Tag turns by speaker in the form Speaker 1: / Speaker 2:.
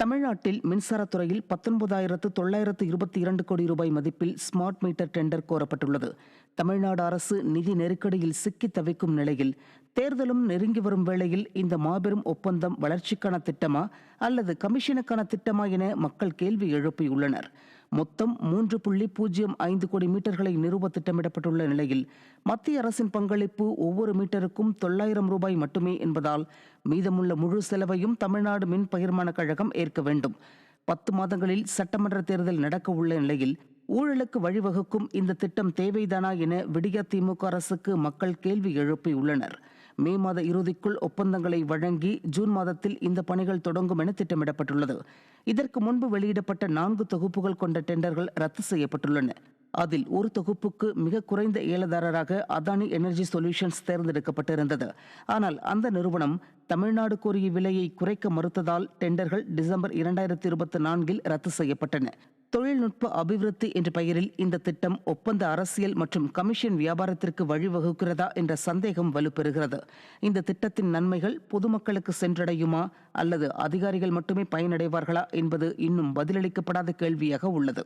Speaker 1: தமிழ்நாட்டில் மின்சாரத்துறையில் பத்தொன்பதாயிரத்து தொள்ளாயிரத்து இருபத்தி இரண்டு கோடி ரூபாய் மதிப்பில் ஸ்மார்ட் மீட்டர் டெண்டர் கோரப்பட்டுள்ளது. தமிழ்நாடு அரசு நிதி நெருக்கடியில் சிக்கி தவிக்கும் நிலையில் தேர்தலும் நெருங்கி வரும் வேளையில் இந்த மாபெரும் ஒப்பந்தம் வளர்ச்சிக்கான திட்டமா அல்லது கமிஷனுக்கான திட்டமா என மக்கள் கேள்வி எழுப்பியுள்ளனர். மொத்தம் மூன்று புள்ளி பூஜ்ஜியம் ஐந்து கோடி மீட்டர்களை நிறுவ திட்டமிடப்பட்டுள்ள நிலையில் மத்திய அரசின் பங்களிப்பு ஒவ்வொரு மீட்டருக்கும் தொள்ளாயிரம் ரூபாய் மட்டுமே என்பதால் மீதமுள்ள முழு செலவையும் தமிழ்நாடு மின் பகிர்மான கழகம் ஏற்க வேண்டும். பத்து மாதங்களில் சட்டமன்ற தேர்தல் நடக்க உள்ள நிலையில் ஊழலுக்கு வழிவகுக்கும் இந்த திட்டம் தேவைதானா என விடிய திமுக அரசுக்கு மக்கள் கேள்வி எழுப்பியுள்ளனர். மே மாத இறுதிக்குள் ஒப்பந்தங்களை வழங்கி ஜூன் மாதத்தில் இந்த பணிகள் தொடங்கும் என திட்டமிடப்பட்டுள்ளது. இதற்கு முன்பு வெளியிடப்பட்ட நான்கு தொகுப்புகள் கொண்ட டெண்டர்கள் ரத்து செய்யப்பட்டுள்ளன. அதில் ஒரு தொகுப்புக்கு மிக குறைந்த ஏலதாரராக அதானி எனர்ஜி சொல்யூஷன்ஸ் தேர்ந்தெடுக்கப்பட்டிருந்தது. ஆனால் அந்த நிறுவனம் தமிழ்நாடு கோரிய விலையை குறைக்க மறுத்ததால் டெண்டர்கள் டிசம்பர் இரண்டாயிரத்தி இருபத்தி நான்கில் ரத்து செய்யப்பட்டன. தொழில்நுட்ப அபிவிருத்தி என்ற பெயரில் இந்த திட்டம் ஒப்பந்த அரசியல் மற்றும் கமிஷன் வியாபாரத்திற்கு வழிவகுக்கிறதா என்ற சந்தேகம் வலுப்பெறுகிறது. இந்த திட்டத்தின் நன்மைகள் பொதுமக்களுக்கு சென்றடையுமா அல்லது அதிகாரிகள் மட்டுமே பயனடைவார்களா என்பது இன்னும் பதிலளிக்கப்படாத கேள்வியாக உள்ளது.